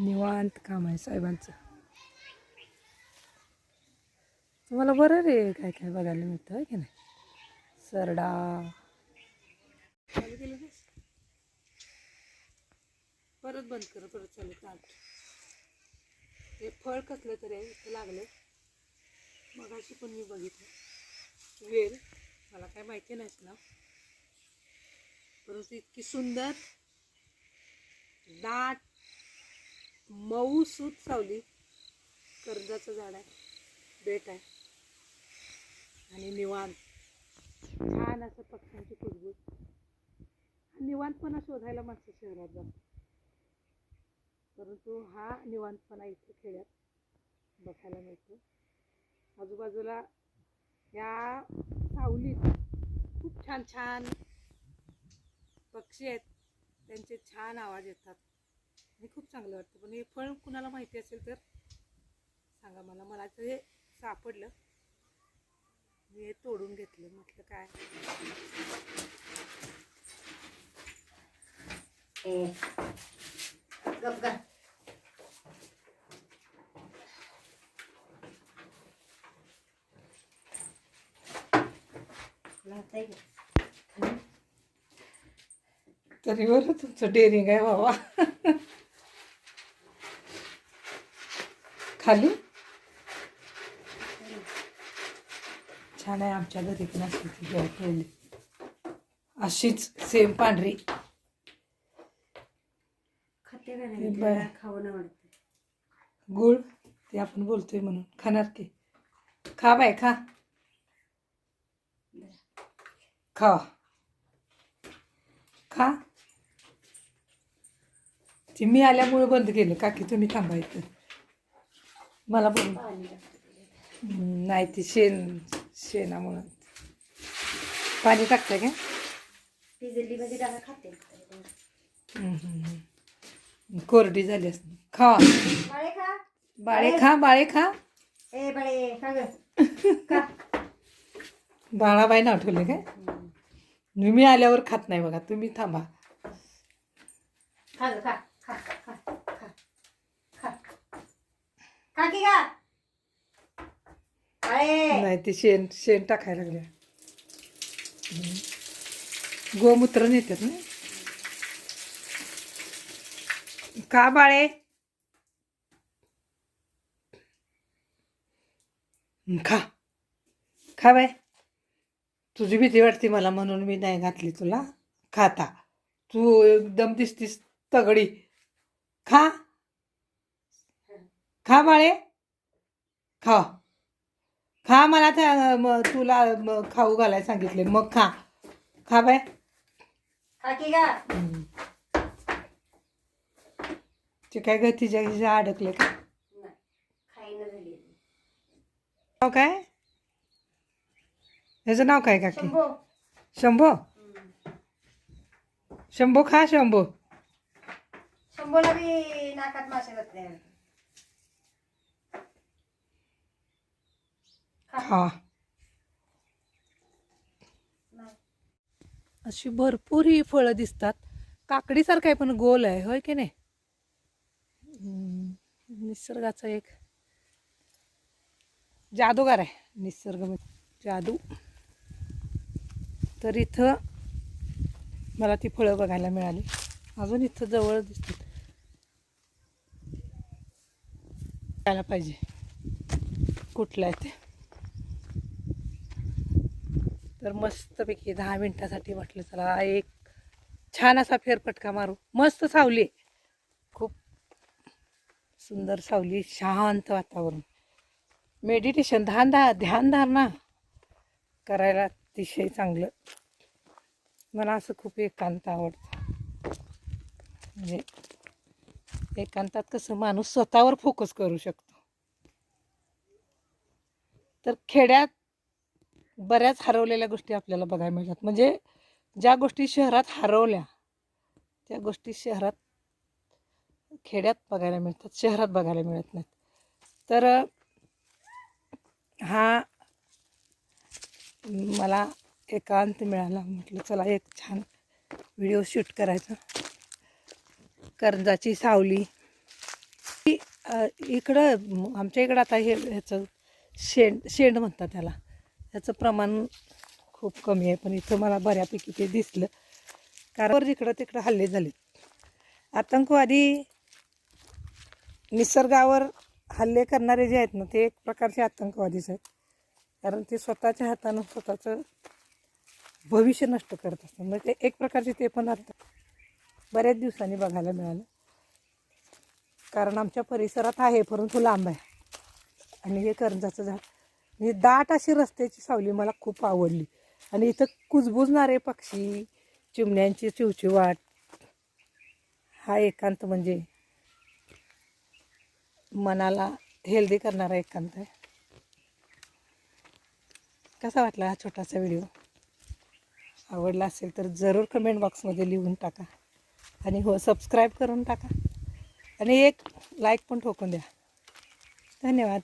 निवांत काम आहे साहेबांचं. तुम्हाला बरं रे काय काय बघायला मिळतं आहे की नाही? सरडा. केलं परत बंद कर परत चालू चाल हे फळ कसलं तरी आहे इथं लागलं मग अशी पण मी बघितलं. वेल मला काय माहिती नाहीच ना. परंतु इतकी सुंदर दाट मऊ सूत सावली. कर्जाचं झाड आहे. बेट आहे. आणि निवांत. छान असं पक्ष्यांची खुशबू निवांतपणा शोधायला माणसं शहरात जातात परंतु हा निवांतपणा इथे खेड्यात बघायला मिळतो. आजूबाजूला या सावलीत खूप छान छान पक्षी आहेत. त्यांचे छान आवाज येतात. आणि खूप चांगलं वाटतं. पण हे फळ कुणाला माहिती असेल तर सांगा मला. मला तर हे सापडलं. मी हे तोडून घेतलं. म्हटलं काय? का? तरी बरं तुमचं डेअरिंग आहे बाबा. खाली. छान आहे आमच्या घरी पण अशी ती ठेवली. अशीच सेम पांढरी. खाते का नाही? बाय. त्याला खावं नाही वाटतं. गुळ ते आपण बोलतोय म्हणून. खाणार की? खा बाय खा. खा खा. ते मी आल्यामुळे बंद केलं. काकी तुम्ही थांबायचं मला बोल. नाही ती शेण शेणामुळं. पाणी टाकतं का? भिजली म्हणजे त्याला खाते. हम्म, हम्म, हम्म. कोरडी झाली असते. खा. बाळे खा. बाळे खा बाळे खा. ए बाळे खा ग. खा. बाळाबाई नाव ठेवले काय. मी आल्यावर खात नाही बघा. तुम्ही थांबा. खा ग खा खा खा खा खा काकी की? का नाही ते शेण शेण टाकायला लागल्या गोमूत्र नेतात ना? का बाळे? खा. खा बाय. तुझी भीती वाटते मला म्हणून मी नाही घातली तुला. खाता तू एकदम दिसतीस तगडी. खा. खा बाळे. खा. खा मला त्या म- तुला म- खाऊ घालायला सांगितले. मग खा. खा बाय. ते काय ग तिच्या अडकले का? काय? ह्याचं नाव काय काकी? शंभो. शंभो? खा शंभो. शंभोला बी नाकात मासे हा. अशी भरपूर ही फळं दिसतात. काकडीसारखं आहे पण गोल आहे होय की नाही? निसर्गाचा एक जादूगार आहे निसर्ग म्हणजे जादू. तर इथं मला ती फळं बघायला मिळाली. अजून इथं जवळ दिसतात यायला पाहिजे. कुठलं आहे ते? तर मस्तपैकी दहा मिनटासाठी म्हटलं चला एक छान असा फेरफटका मारू. मस्त सावली खूप सुंदर सावली शांत वातावरण. मेडिटेशन ध्यान धा ध्यानधारणा करायला अतिशय चांगलं. मला असं खूप एकांत आवडतं. म्हणजे एकांतात कसं माणूस स्वतःवर फोकस करू शकतो. तर खेड्यात बऱ्याच हरवलेल्या गोष्टी आपल्याला बघायला मिळतात. म्हणजे ज्या गोष्टी शहरात हरवल्या त्या गोष्टी शहरात खेड्यात बघायला मिळतात शहरात बघायला मिळत नाहीत. तर हा मला एकांत मिळाला. म्हटलं चला एक छान व्हिडिओ शूट करायचा. कर्जाची सावली. इकडं आमच्या इकडं आता हे ह्याचं शेंड शेंड म्हणतात त्याला. ह्याचं प्रमाण खूप कमी आहे पण इथं मला बऱ्यापैकी ते दिसलं. कारण इकडं तिकडं हल्ले झाले आतंकवादी निसर्गावर हल्ले करणारे जे आहेत ना ते एक प्रकारचे आतंकवादीच आहेत. कारण ते स्वतःच्या हातानं स्वतःचं भविष्य नष्ट करत असतात. म्हणजे ते एक प्रकारचे ते पण आता बऱ्याच दिवसांनी बघायला मिळालं. कारण आमच्या परिसरात आहे परंतु लांब आहे. आणि हे करंजाचं झाड म्हणजे दाट अशी रस्त्याची सावली मला खूप आवडली. आणि इथं कुजबुजणारे पक्षी चिमण्यांची चिवचिवाट हा एकांत म्हणजे मनाला हेल्दी करणारा एकांत आहे. कसा वाटला हा छोटासा व्हिडिओ? आवडला असेल तर जरूर कमेंट बॉक्समध्ये लिहून टाका. आणि हो सबस्क्राईब करून टाका. आणि एक लाईक पण ठोकून द्या. धन्यवाद.